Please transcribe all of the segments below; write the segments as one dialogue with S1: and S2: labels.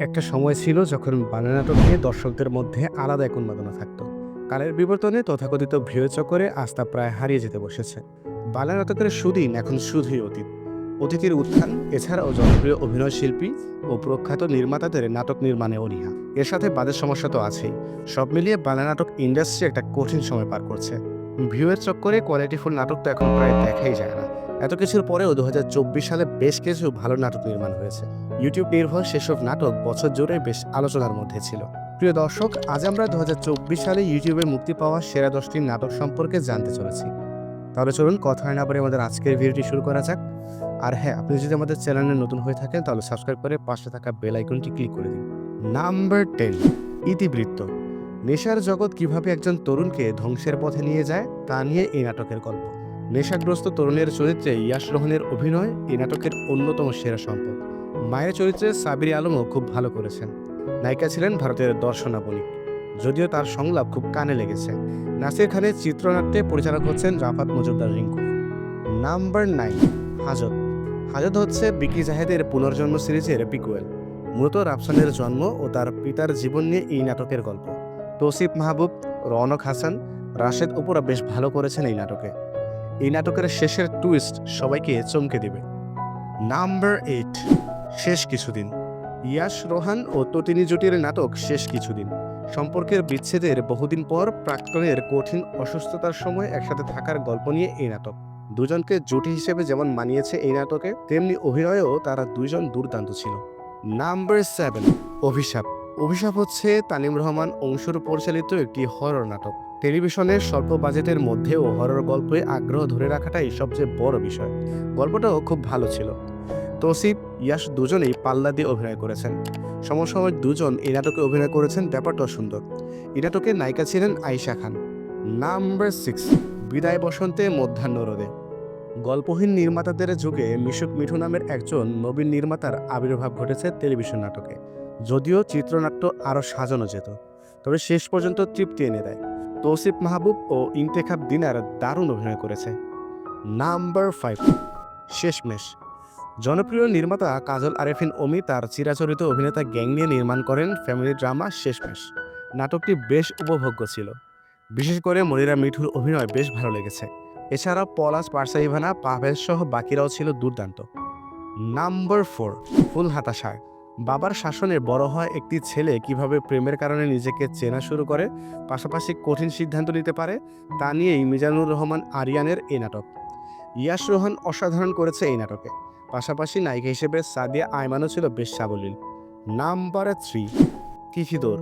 S1: একটা সময় ছিল যখন বাংলা নাটক নিয়ে দর্শকদের মধ্যে আলাদা এক উন্মাদনা থাকতো। কালের বিবর্তনে তথাকথিত ভিড় চক্করে আস্থা প্রায় হারিয়ে যেতে বসেছে। বাংলা নাটকের সুদিন এখন শুধুই অতীত। অতিথির উত্থান, এছাড়াও জনপ্রিয় অভিনয় শিল্পী ও প্রখ্যাত নির্মাতাদের নাটক নির্মাণে অনীহা। এর সাথে বাদের সমস্যা তো আছেই। সব মিলিয়ে বাংলা নাটক ইন্ডাস্ট্রি একটা কঠিন সময় পার করছে। ভিউয়ের চক্করে কোয়ালিটিফুল নাটক তো এখন প্রায় দেখাই যায় না। এত কিছুর পরেও দু হাজার চব্বিশ সালে বেশ কিছু ভালো নাটক নির্মাণ হয়েছে। ইউটিউব নির্ভর সেসব নাটক বছর জুড়ে বেশ আলোচনার মধ্যে ছিল। প্রিয় দর্শক, আজ আমরা দু হাজার চব্বিশ সালে ইউটিউবে মুক্তি পাওয়া সেরা দশটি নাটক সম্পর্কে জানতে চলেছি। তাহলে চলুন কথা না বলে আমাদের আজকের ভিডিওটি শুরু করা যাক। আর হ্যাঁ আপনি যদি আমাদের চ্যানেলে নতুন হয়ে থাকেন, তাহলে সাবস্ক্রাইব করে পাশে থাকা বেল আইকনটি ক্লিক করে দিন। নাম্বার টেন, ইতিবৃত্ত। নেশার জগৎ কীভাবে একজন তরুণকে ধ্বংসের পথে নিয়ে যায়, তা নিয়ে এই নাটকের গল্প। নেশাগ্রস্ত তরুণের চরিত্রে ইয়াশ রোহনের অভিনয় এই নাটকের অন্যতম সেরা সম্পদ। মায়ের চরিত্রে সাবিরি আলমও খুব ভালো করেছেন। নায়িকা ছিলেন ভারতের দর্শনা যদিও তার সংলাপ খুব কানে লেগেছে। নাসির খানের চিত্রনাট্যে পরিচালক হচ্ছেন রাফাত মজুমদার রিঙ্কু। নাম্বার নাইন, হাজত। হাজত হচ্ছে বিকি জাহেদের পুনর্জন্ম সিরিজের পিকুয়েল মূলত রাফসানের জন্ম ও তার পিতার জীবন নিয়ে এই নাটকের গল্প। তৌসিফ মাহবুব, রওনক হাসান, রাশেদ উপরা বেশ ভালো করেছেন এই নাটকে। এই নাটকের শেষের টুইস্ট সবাইকে চমকে দিবে। নাম্বার এইট শেষ কিছুদিন। ইয়াশ রোহান ও তটিনী জুটির নাটক শেষ কিছুদিন। সম্পর্কের বিচ্ছেদের বহুদিন পর প্রাক্তনের কঠিন অসুস্থতার সময় একসাথে থাকার গল্প নিয়ে এই নাটক। দুজনকে জুটি হিসেবে যেমন মানিয়েছে এই নাটকে, তেমনি অভিনয়েও তারা দুইজন দুর্দান্ত ছিল। নাম্বার সেভেন অভিশাপ। অভিশাপ হচ্ছে তানিম রহমান অংশুর পরিচালিত একটি হরর নাটক। টেলিভিশনের স্বল্প বাজেটের মধ্যেও হরর গল্পে আগ্রহ ধরে রাখাটাই সবচেয়ে বড় বিষয়। গল্পটাও খুব ভালো ছিল। তৌসিফ, ইয়াশ দুজনেই পাল্লা দিয়ে অভিনয় করেছেন। সমসময় দুজন এই নাটকে অভিনয় করেছেন, ব্যাপারটাও সুন্দর। এই নাটকের নায়িকা ছিলেন আয়েশা খান। নাম্বার সিক্স, বিদায় বসন্তে মধ্যাহ্ন রোদে। গল্পহীন নির্মাতাদের যুগে মিশুক মিঠু নামের একজন নবীন নির্মাতার আবির্ভাব ঘটেছে টেলিভিশন নাটকে। যদিও চিত্রনাট্য আরও সাজানো যেত, তবে শেষ পর্যন্ত তৃপ্তি এনে দেয়। তৌসিফ মাহবুব ও ইন্তেখাব দিনার দারুণ অভিনয় করেছে। নাম্বার ফাইভ, শেষমেশ। জনপ্রিয় নির্মাতা কাজল আরেফিন ওমি তার চিরাচরিত অভিনেতা গ্যাং নিয়ে নির্মাণ করেন ফ্যামিলি ড্রামা শেষমেশ। নাটকটি বেশ উপভোগ্য ছিল। বিশেষ করে মনিরা মিঠুর অভিনয় বেশ ভালো লেগেছে। এছাড়া পলাশ পার্সাইভানা পাভেল সহ বাকিরাও ছিল দুর্দান্ত। নাম্বার ফোর ফুল হাতাশায় বাবার শাসনে বড় হয় একটি ছেলে কীভাবে প্রেমের কারণে নিজেকে চেনা শুরু করে, পাশাপাশি কঠিন সিদ্ধান্ত নিতে পারে, তা নিয়েই মিজানুর রহমান আরিয়ানের এই নাটক। ইয়াশ রোহান অসাধারণ করেছে এই নাটকে। পাশাপাশি নায়িকা হিসেবে সাদিয়া আয়মানও ছিল বেশ সাবলীল। নাম্বার থ্রি তিথিদোর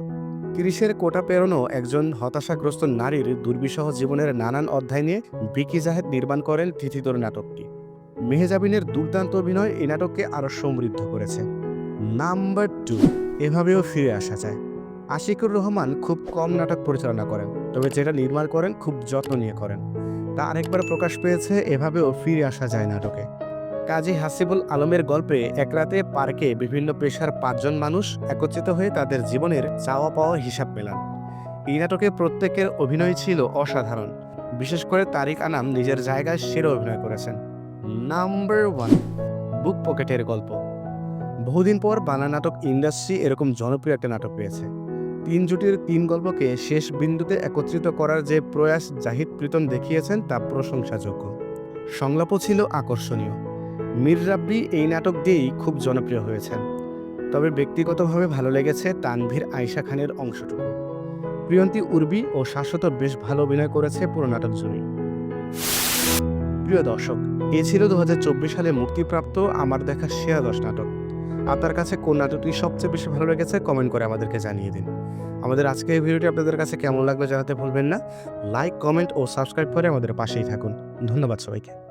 S1: তিরিশের কোটা পেরোনো একজন হতাশাগ্রস্ত নারীর দুর্বিষহ জীবনের নানান অধ্যায় নিয়ে বিকি জাহেদ নির্মাণ করেন তিথিদোর নাটকটি। মেহেজাবিনের দুর্দান্ত অভিনয় এই নাটককে আরও সমৃদ্ধ করেছে। নাম্বার টু, এভাবেও ফিরে আসা যায়। আশিকুর রহমান খুব কম নাটক পরিচালনা করেন, তবে যেটা নির্মাণ করেন, খুব যত্ন নিয়ে করেন। তা আরেকবার প্রকাশ পেয়েছে, এভাবেও ফিরে আসা যায় নাটকে। কাজী হাসিবুল আলমের গল্পে এক রাতে পার্কে বিভিন্ন পেশার পাঁচজন মানুষ একত্রিত হয়ে তাদের জীবনের চাওয়া পাওয়া হিসাব মেলান। এই নাটকে প্রত্যেকের অভিনয় ছিল অসাধারণ। বিশেষ করে তারিক আনাম নিজের জায়গায় সেরা অভিনয় করেছেন। নাম্বার ওয়ান, বুক পকেটের গল্প। বহুদিন পর বাংলা নাটক ইন্ডাস্ট্রি এরকম জনপ্রিয় একটা নাটক পেয়েছে। তিন জুটির তিন গল্পকে শেষ বিন্দুতে একত্রিত করার যে প্রয়াস জাহিদ প্রীতম দেখিয়েছেন তা প্রশংসাযোগ্য। সংলাপও ছিল আকর্ষণীয়। মীর রাব্বি এই নাটক দিয়েই খুব জনপ্রিয় হয়েছেন। তবে ব্যক্তিগতভাবে ভালো লেগেছে তানভীর আয়শা খানের অংশটুকু। প্রিয়ন্তী উর্বি ও শাশ্বত বেশ ভালো অভিনয় করেছে পুরো নাটক জুড়ে প্রিয় দর্শক, এ ছিল দু হাজার চব্বিশ সালে মুক্তিপ্রাপ্ত আমার দেখা সেরা দশ নাটক। আপনার কাছে কোন নাটকটি সবচেয়ে বেশি ভালো লেগেছে কমেন্ট করে আমাদেরকে জানিয়ে দিন। আমাদের আজকে এই ভিডিওটি আপনাদের কাছে কেমন লাগল জানাতে ভুলবেন না। লাইক কমেন্ট ও সাবস্ক্রাইব করে আমাদের পাশেই থাকুন। ধন্যবাদ সবাইকে।